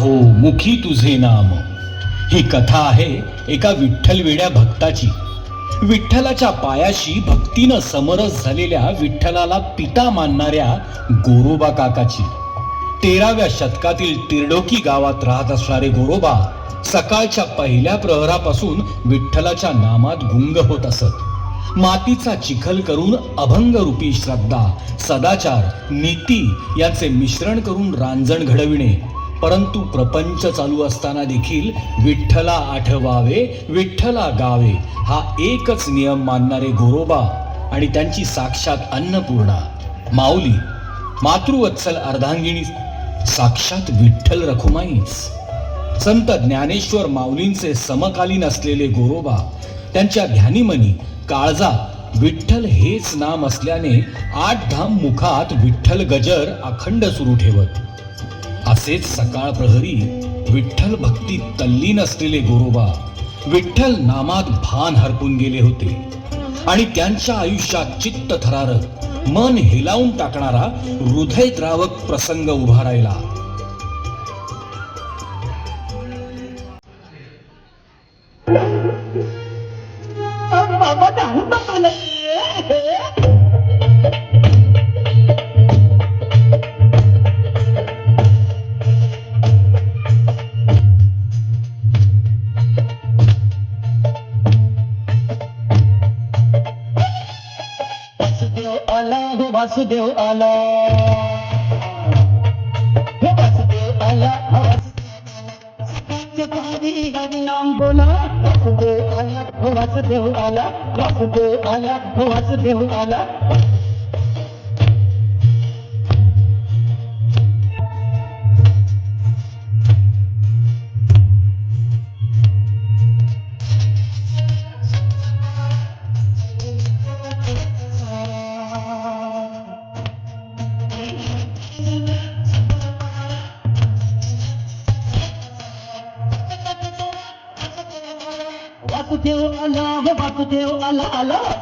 हो मुखी तुझे नाम. ही कथा आहे एका विठ्ठलवेड्या भक्ताची. विठ्ठलाच्या पायाशी भक्तीनं समरस झालेल्या विठ्ठलाला पिता मानणाऱ्या गोरोबा काकाची. तेराव्या शतकातील तिरडोकी गावात राहत असणारे गोरोबा सकाळच्या पहिल्या प्रहरापासून विठ्ठलाच्या नामात गुंग होत असत. मातीचा चिखल करून अभंग रूपी श्रद्धा सदाचार नीती यांचे मिश्रण करून रांजण घडविणे परंतु प्रपंच चालू असताना देखील विठ्ठला आठवावे विठ्ठला गावे. हा एकच नियम मानणारे गोरोबा आणि त्यांची साक्षात अन्नपूर्णा. माऊली मातृवत्सल अर्धांगिणी साक्षात विठ्ठल रखुमाईच. संत ज्ञानेश्वर माऊलींचे समकालीन असलेले गोरोबा त्यांच्या ध्यानीमनी काळजा विठ्ठल हेच नाम असल्याने आठ धाम मुखात विठ्ठल गजर अखंड सुरू ठेवत. असेच सकाळ प्रहरी विठ्ठल भक्ती तल्लीन असलेले गोरोबा विठ्ठल नामात भान हरपून गेले होते. आणि त्यांच्या आयुष्यात चित्त थरारक मन हेलावून टाकणारा हृदयद्रावक प्रसंग उभा राहिला. वासुदेव आला. हो वासुदेव आला. वासुदेव बोला वासुदेव आला. वासुदेव आला. वासुदेव आला. वासुदेव आला.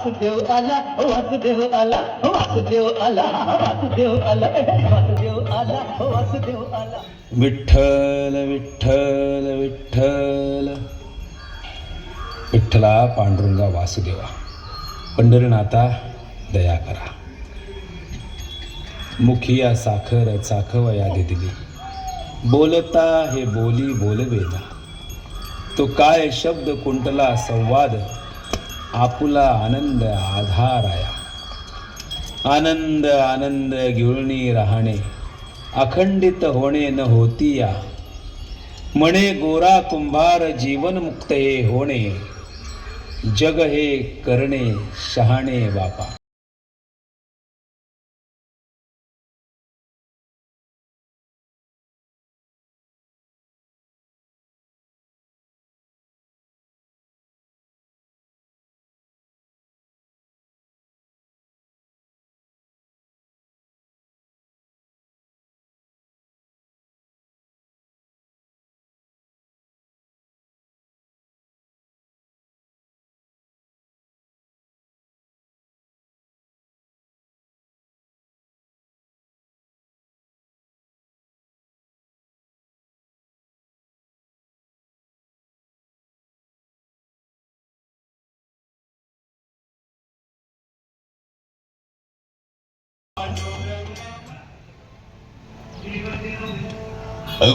वासुदेव आला वासुदेव आला वासुदेव आला वासुदेव आला वासुदेव आला वासुदेव आला. विठ्ठल विठ्ठल विठ्ठल. विठ्ठला पांडुरंगा वासुदेवा. पंढरीनाथा दया करा. मुखिया साखर साखव यादी दिली बोलता हे बोली बोलवेदा तो काय शब्द कुंटला संवाद आपुला आनंद आधाराया। आनंद आनंद गिळणी राहणे अखंडित होणे न होती या म्हणे गोरा कुंभार जीवनमुक्त हे होणे जग हे करणे शहाणे बापा।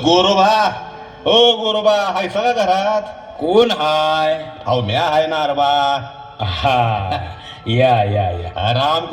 गोरोबा ओ गोरोबा हाय सगळा घरात? कोण हाय? अहो म्या हाय ना अरबा हा या या या. राम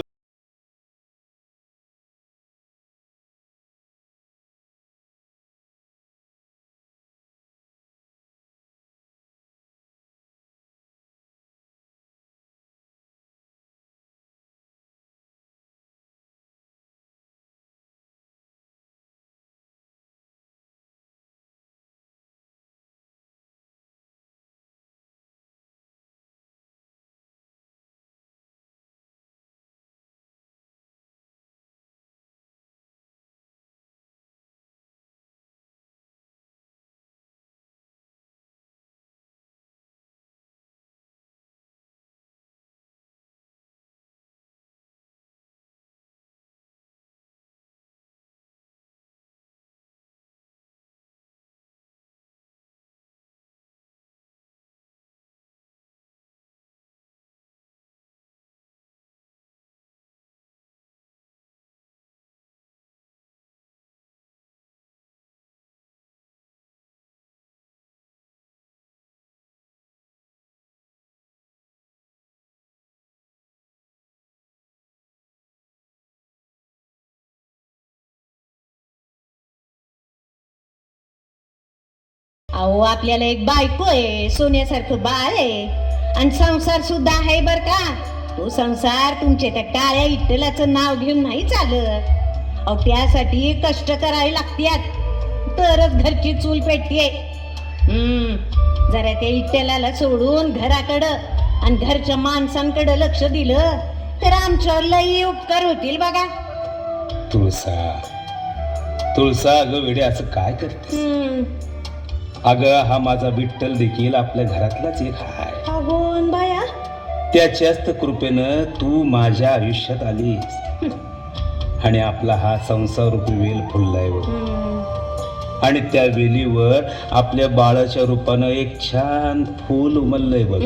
अहो आपल्याला एक बायको आहे सोन्यासारखं बाळ आहे. आणि संसार सुद्धा आहे बर का. तो संसार तुमच्या त्या काळ्या इट्टलाचं नाव घेऊन नाही चालत. अहो त्यासाठी कष्ट करावे लागतात. तरच घरची चूल पेटते. हम्म जरा त्या इट्टलाला सोडून घराकडं आणि घरच्या माणसांकडे लक्ष दिलं तर आमच्यावर लई उपकार होतील बघा. तुळसा तुळसा वेडे असं काय करते अगं हा माझा विठ्ठल देखील आपल्या घरातलाच एक हाय. अगोन बाया. त्याच्याच कृपेनं तू माझ्या आयुष्यात आलीस. आणि आपला हा संसार रूपी वेल फुललाय. आणि त्या वेलीवर आपल्या बाळाच्या रूपानं एक छान फूल उमललंय बघ.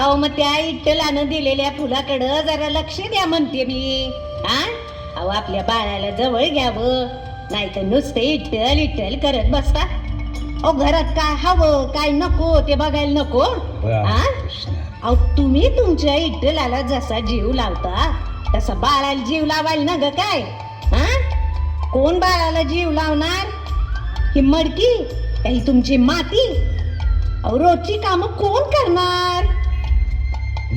अहो मग त्या इट्टलानं दिलेल्या फुलाकडं जरा लक्ष द्या म्हणते मी. हा? अहो आपल्या बाळाला जवळ घ्यावं. नाही तर नुसते इट्टल इट्टल करत बसता. अहो घरात काय हवं काय नको ते बघायला नको हा? अहो तुम्ही तुमच्या इट्टलाला जसा जीव लावता तसा बाळाला जीव लावायला ना ग काय? हा? कोण बाळाला जीव लावणार? ही मडकी? का ही तुमची माती? अहो रोजची कामं कोण करणार?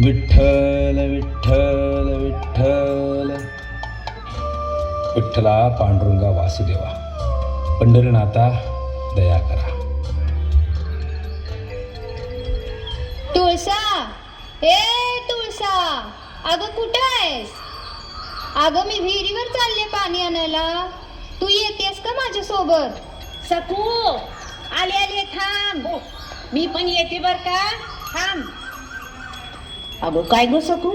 विठ्ठल विठ्ठल विठ्ठल. विठ्ठला पांडुरंगा वासुदेवा. पंढरीनाथा दया करा. तुळसा ए तुळसा अगं कुठं आहेस? अगं मी विहिरीवर चालले पाणी आणायला. तू येतेस का माझ्या सोबत सकू आले आले थांब. मी पण येते बर का? थांब. अगो काय गो सकू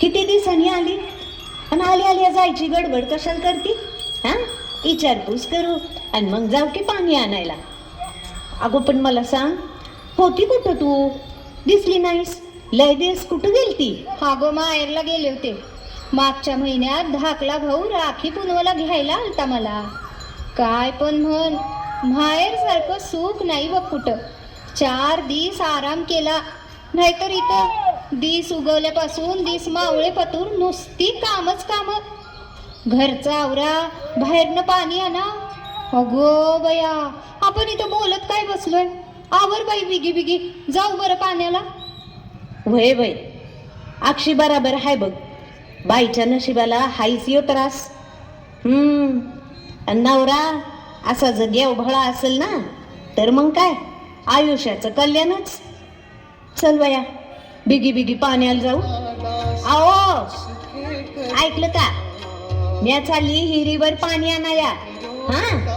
किती दिवसांनी आली? आणि आली आली जायची गडबड कशाला करती? हा? विचारपूस करू. आणि मग जाऊ की पाणी आणायला. अगो पण मला सांग होती कुठं तू? दिसली नाहीस. लय दिवस कुठं गेलती? अगं माहेरला गेले होते. मागच्या महिन्यात धाकला भाऊ राखी पुनवाला घ्यायला आलता मला. काय पण म्हण माहेर सारखं सुख नाही बघ कुठं. चार दिस आराम केला. नाहीतर इथं दिस उगवल्यापासून दिस मावळे पतूर नुसती कामच काम. घरचा आवरा बाहेरनं पाणी आणा. अगो बया आपण इथं बोलत काय बसलोय? आवर बाई बिगी बिगी. जाऊ बरं पाण्याला. वय वय. अक्षी बराबर हाय बघ. बाईच्या नशिबाला हायच यो त्रास. हम्म. आणि नवरा असा जर देवभळा असेल ना तर मग काय? आयुष्याचं कल्याणच. चल वया. बिगी बिगी पाण्याला जाऊ. आओ! ऐकलं का? म्या चालली हिरीवर पाणी आणाया हा?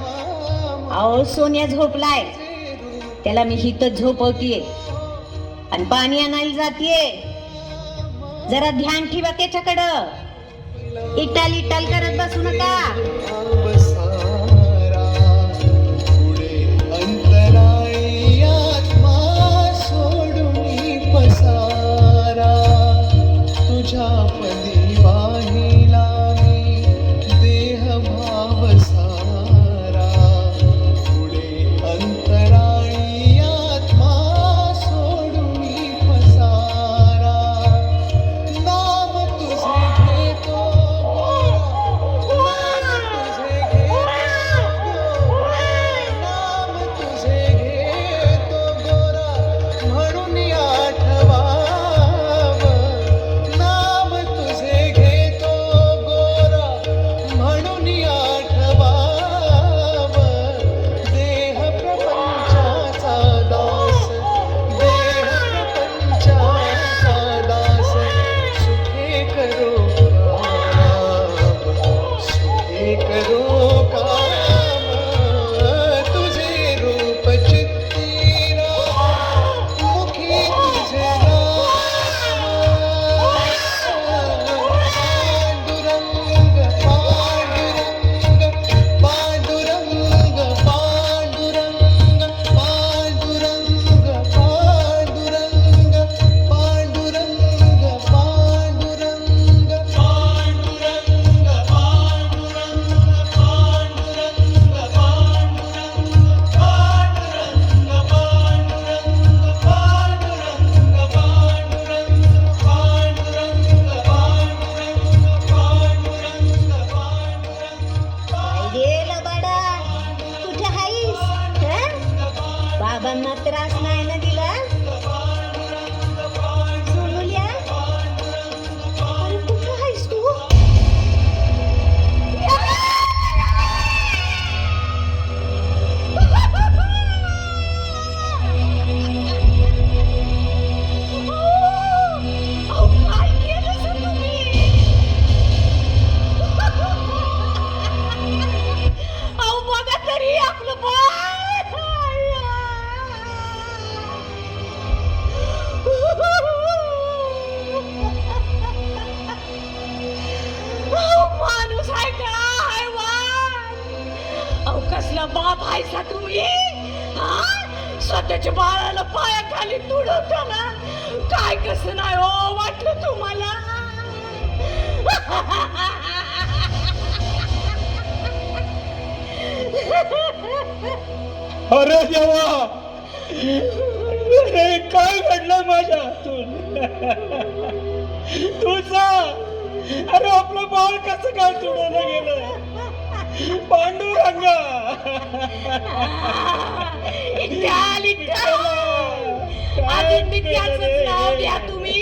अहो सोन्या झोपलाय. त्याला मी हित झोपवतीये. आणि पाणी आणायला जातीये. जरा ध्यान ठेवा त्याच्याकडं. इटाल इटाल करत बसू नका. बाप तुम्ही स्वतःच्या बाळाला पायाखाली तुडवता ना काय कसं नाही हो वाटलं तुम्हाला? अरे देवा! अरे काय घडलं माझ्या हातून? तुझा? अरे आपलं बाळ कसं काय तुडवलं गेलं? पांडुरंगा! इट्याल अजून मी त्याचंच नाव घ्या तुम्ही.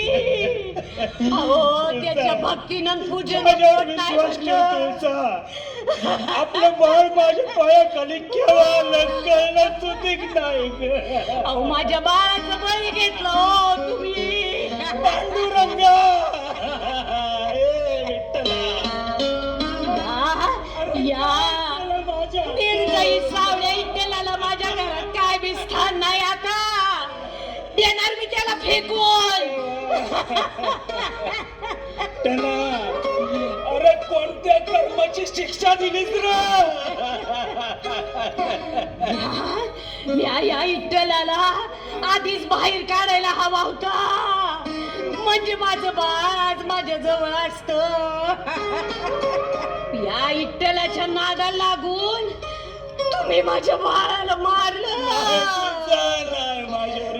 अहो त्याच्या भक्तीनं पूजन नाही विश्वास ठेव आपलं बाळ माझ्या पायाखाली केव्हा आलं कळलं चुकीक नाही ग. अहो माझ्या बाळाचं बळी घेतलं त्याला अरे कोणत्या कर्माची शिक्षा दिलीस रे? या या इट्टलाला आधीच बाहेर काढायला हवा होता. म्हणजे माझं बाळ आज माझ्या जवळ असत. या इट्टलाच्या नादा लागून तुम्ही माझ्या बाळाला मारलं. माझ्यावर.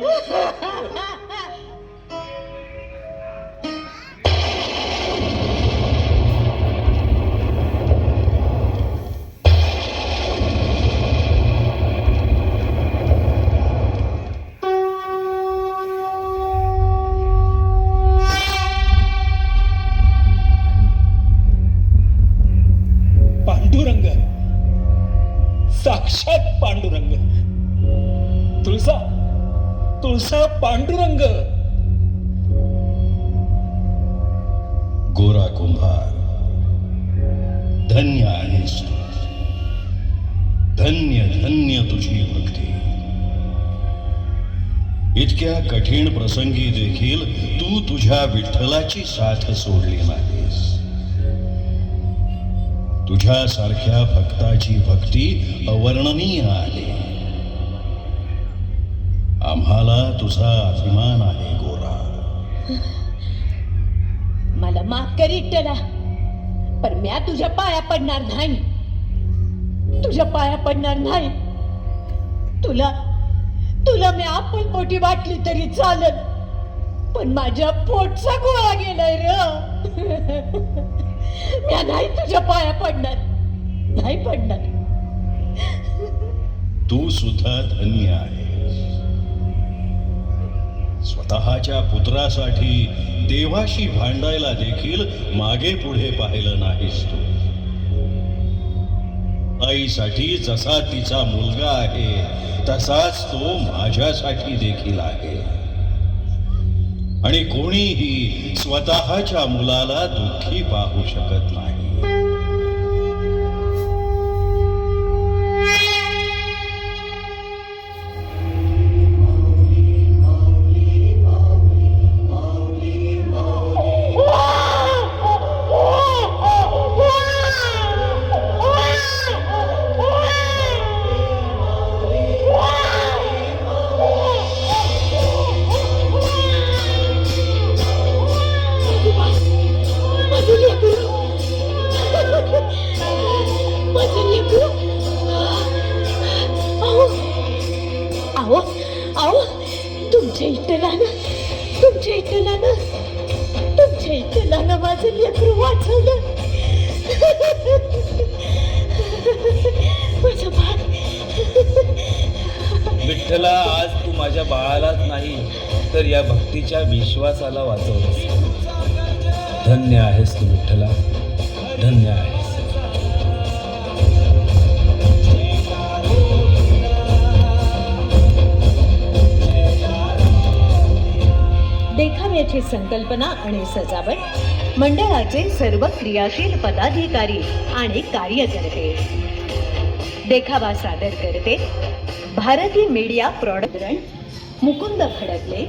पांडुरंग. गोरा कुंभार धन्य आहेस धन्य धन्य तुझी भक्ती. इतक्या कठीण प्रसंगी देखील तू तुझ्या विठ्ठलाची साथ सोडली नाहीस. तुझ्यासारख्या भक्ताची भक्ती अवर्णनीय आहे. आम्हाला तुझा अभिमान आहे गोरा. मला माफ कर इट्टला. पण म्या तुझ्या पाया पडणार नाही. तुझ्या पाया पडणार नाही. तुला तुला मी आपण पोटी वाटली तरी चालत पण माझ्या पोटचा गोळा गेलाय र. म्या नाही तुझ्या पाया पडणार. नाही पडणार. तू सुद्धा धन्य आहेस. स्वतःच्या पुत्रासाठी देवाशी भांडायला देखील मागे पुढे पाहिलं नाहीस तू. आईसाठी जसा तिचा मुलगा आहे तसाच तो माझ्यासाठी देखील आहे. आणि कोणीही स्वतःच्या मुलाला दुःखी पाहू शकत नाही. त्यांच्या विश्वासाला वाचवलंस धन्य आहेस तू विठ्ठला. धन्य आहेस. देखाव्याची संकल्पना आणि सजावट मंडळाचे सर्व क्रियाशील पदाधिकारी आणि कार्यकर्ते. देखावा सादर करते भारतीय मीडिया प्रॉडक्ट मुकुंद खडकले.